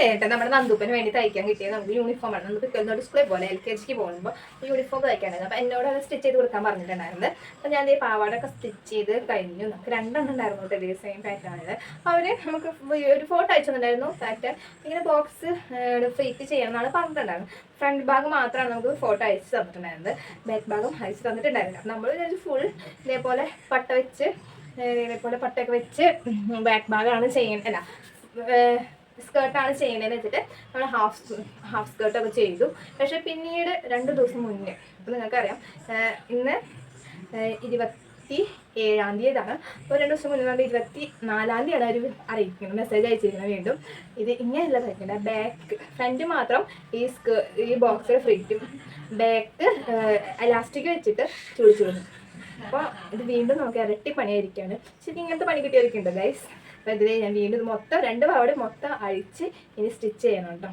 നേരത്തെ നമ്മുടെ നന്ദുപ്പിന് വേണ്ടി തയ്ക്കാൻ കിട്ടിയത് നമുക്ക് യൂണിഫോം ആണ്. നമുക്ക് കിട്ടുന്ന സ്കൂളിൽ പോലെ എൽ കെ ജിക്ക് പോകുമ്പോൾ യൂണിഫോം തയ്ക്കാനായിരുന്നു. അപ്പോൾ എന്നോട് അത് സ്റ്റിച്ച് ചെയ്ത് കൊടുക്കാൻ പറഞ്ഞിട്ടുണ്ടായിരുന്നു അപ്പോൾ ഞാൻ ഈ പാവാടൊക്കെ സ്റ്റിച്ച് ചെയ്ത് കഴിഞ്ഞു. നമുക്ക് രണ്ടെണ്ണം ഉണ്ടായിരുന്നു കേട്ടോ ഇതേ സെയിം അപ്പോൾ അവർ നമുക്ക് ഒരു ഫോട്ടോ അയച്ചിട്ടുണ്ടായിരുന്നു പാറ്റേൺ ഇങ്ങനെ ബോക്സ് ഫ്രീറ്റ് ചെയ്യണമെന്നാണ് പറഞ്ഞിട്ടുണ്ടായിരുന്നത്. ഫ്രണ്ട് ഭാഗം മാത്രമാണ് നമുക്ക് ഫോട്ടോ അയച്ച് തന്നിട്ടുണ്ടായിരുന്നത്. ബാക്ക് ഭാഗം അയച്ച് തന്നിട്ടുണ്ടായിരുന്നില്ല. നമ്മൾ ഫുൾ ഇതേപോലെ പട്ട വെച്ച് ഇതേപോലെ പട്ടയൊക്കെ വെച്ച് ബാക്ക് ഭാഗമാണ് ചെയ്യുന്നത് അല്ല സ്കേർട്ടാണ് ചെയ്യണതെന്ന് വെച്ചിട്ട് നമ്മൾ ഹാഫ് ഹാഫ് സ്കേർട്ടൊക്കെ ചെയ്തു. പക്ഷെ പിന്നീട് രണ്ട് ദിവസം മുന്നേ അപ്പോൾ നിങ്ങൾക്കറിയാം ഇന്ന് ഇരുപത്തി ഏഴാം തീയതിയാണ്. അപ്പോൾ രണ്ട് ദിവസം മുന്നേ നമ്മൾ ഇരുപത്തി നാലാം തീയതിയാണ് അവർ അറിയിക്കുന്നത് മെസ്സേജ് അയച്ചിരിക്കുന്നത് വീണ്ടും. ഇത് ഇങ്ങനെയല്ല തയ്ക്കേണ്ടത് ബാക്ക് ഫ്രണ്ട് മാത്രം ഈ സ്കേ ഈ ബോക്സിൽ ഫ്രീറ്റും ബാക്ക് എലാസ്റ്റിക് വെച്ചിട്ട് ചുളിച്ചുടുന്നു അപ്പോൾ ഇത് വീണ്ടും നമുക്ക് ഇരട്ടി പണിയായിരിക്കുകയാണ് ശരിക്കും ഇങ്ങനത്തെ പണി കിട്ടിയവർക്കുണ്ട് ഗൈസ് അപ്പോൾ ഇതിൽ ഞാൻ വീണ്ടും മൊത്തം രണ്ട് പാവട് മൊത്തം അഴിച്ച് ഇനി സ്റ്റിച്ച് ചെയ്യണം കേട്ടോ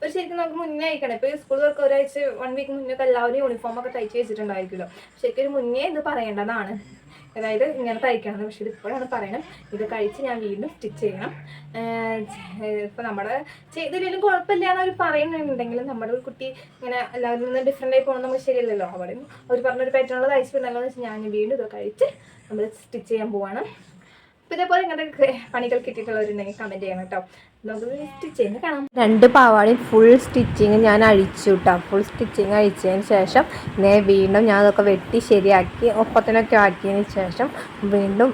ഒരു ശരിക്കും നമുക്ക് മുന്നേ അയക്കണം. ഇപ്പോൾ സ്കൂൾ വർക്ക് ഒരാഴ്ച വൺ വീക്ക് മുന്നേ എല്ലാവരും യൂണിഫോം ഒക്കെ തയ്ച്ച് വെച്ചിട്ടുണ്ടായിരിക്കുമല്ലോ. ശരിക്കും മുന്നേ ഇത് പറയേണ്ടതാണ്. അതായത് ഇങ്ങനെ തയ്ക്കണം പക്ഷെ ഇത് ഇപ്പോഴാണ് പറയണം ഇത് കഴിച്ച് ഞാൻ വീണ്ടും സ്റ്റിച്ച് ചെയ്യണം. ഇപ്പോൾ നമ്മുടെ ചെയ്തില്ലെങ്കിലും കുഴപ്പമില്ല എന്ന് അവർ പറയുന്നുണ്ടെങ്കിലും നമ്മുടെ ഒരു കുട്ടി ഇങ്ങനെ എല്ലാവരും നിന്ന് ഡിഫറെന്റ് ആയി പോകണം നമുക്ക് ശരിയല്ലല്ലോ. അവിടെ അവർ പറഞ്ഞൊരു പാറ്റേണുള്ള തയ്ച്ചിട്ടുണ്ടല്ലോ എന്ന് വെച്ചാൽ ഞാൻ വീണ്ടും ഇത് കഴിച്ച് നമ്മൾ സ്റ്റിച്ച് ചെയ്യാൻ പോവാണ്. ഇതേപോലെ ഇങ്ങനത്തെ പണികൾ കിട്ടിയിട്ടുള്ളവരുണ്ടെങ്കിൽ കമന്റ് ചെയ്യണം കേട്ടോ. കാണാം. രണ്ട് പാവാടയും ഫുൾ സ്റ്റിച്ചിങ് ഞാൻ അഴിച്ചു കേട്ടോ ഫുൾ സ്റ്റിച്ചിങ് അഴിച്ചതിന് ശേഷം നേ വീണ്ടും ഞാൻ അതൊക്കെ വെട്ടി ശരിയാക്കി ഒപ്പത്തിനൊക്കെ ആക്കിയതിന് ശേഷം വീണ്ടും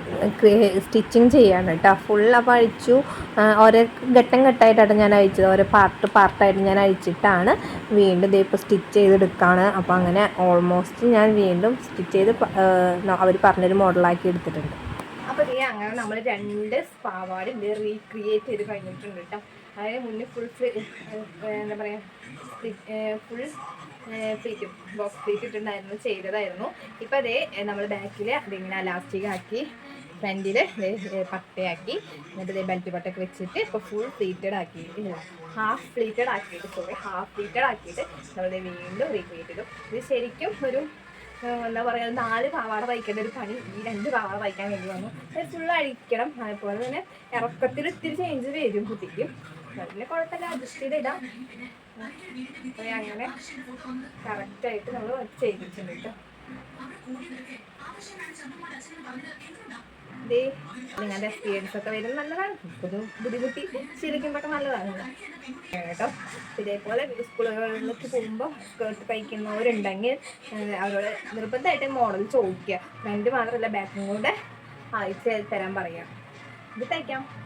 സ്റ്റിച്ചിങ് ചെയ്യാണ് കേട്ടോ ഫുൾ അപ്പോൾ അഴിച്ചു. ഓരോ ഘട്ടം ഘട്ടമായിട്ടാണ് ഞാൻ അഴിച്ചത്. ഓരോ പാർട്ട് പാർട്ടായിട്ട് ഞാൻ അഴിച്ചിട്ടാണ് വീണ്ടും ഇതിപ്പോൾ സ്റ്റിച്ച് ചെയ്തെടുക്കുകയാണ് അപ്പോൾ അങ്ങനെ ഓൾമോസ്റ്റ് ഞാൻ വീണ്ടും സ്റ്റിച്ച് ചെയ്ത് അവർ പറഞ്ഞൊരു മോഡലാക്കി എടുത്തിട്ടുണ്ട്. അപ്പോൾ ഇതേ അങ്ങനെ നമ്മൾ രണ്ട് പാവാട് ഇത് റീക്രിയേറ്റ് ചെയ്ത് കഴിഞ്ഞിട്ടുണ്ട് കേട്ടോ. അതായത് മുന്നേ ഫുൾ എന്താ പറയുക ഫുൾ ഫ്രീക്ക് ബോക്സ് ഫ്ലീറ്റ് ചെയ്തതായിരുന്നു. ഇപ്പം അതേ നമ്മൾ ബാക്കിൽ അതിങ്ങനെ അലാസ്റ്റിക് ആക്കി ഫ്രണ്ടിൽ പട്ടയാക്കി എന്നിട്ട് ഇതേ ബെൽറ്റ് പട്ടൊക്കെ വെച്ചിട്ട് ഇപ്പോൾ ഫുൾ ഫ്ലീറ്റഡ് ആക്കിയിട്ട് ഹാഫ് ഫ്ലീറ്റഡ് ആക്കിയിട്ട് സോറി ഹാഫ് ഫ്ലീറ്റഡ് ആക്കിയിട്ട് നമ്മൾ വീണ്ടും റീക്രിയേറ്റ് ചെയ്തു. ഇത് ശരിക്കും ഒരു എന്താ പറയുക നാല് പാവാട തയ്ക്കേണ്ട ഒരു പണി ഈ രണ്ട് പാവാട വഹിക്കാൻ വേണ്ടി വന്നു. ഫുള്ള് അഴിക്കണം. അതുപോലെ തന്നെ ഇറക്കത്തിൽ ഇത്തിരി ചേഞ്ച് വരും കുട്ടിക്ക്. അതിന് കുഴപ്പമില്ല അഡ്ജസ്റ്റ് ചെയ്ത് ഇടാം അപ്പോൾ അങ്ങനെ കറക്റ്റായിട്ട് നമ്മൾ ചെയ്തിട്ടുണ്ട് കേട്ടോ നിങ്ങളുടെ എക്സ്പീരിയൻസ് ഒക്കെ വരും നല്ലതാണ്. ഒരു ബുദ്ധിമുട്ടി ശീലിക്കുമ്പോൾ നല്ലതാണ്. കേട്ടോ. ഇതേപോലെ സ്കൂളുകളിലേക്ക് പോകുമ്പോൾ സ്കേർട്ട് തയ്ക്കുന്നവരുണ്ടെങ്കിൽ അവരോട് നിർബന്ധമായിട്ട് മോഡൽ ചോദിക്കുക. ഫ്രണ്ട് മാത്രമല്ല ബാക്കും കൂടെ അയച്ച് തരാൻ പറയാം. ഇത് തയ്ക്കാം.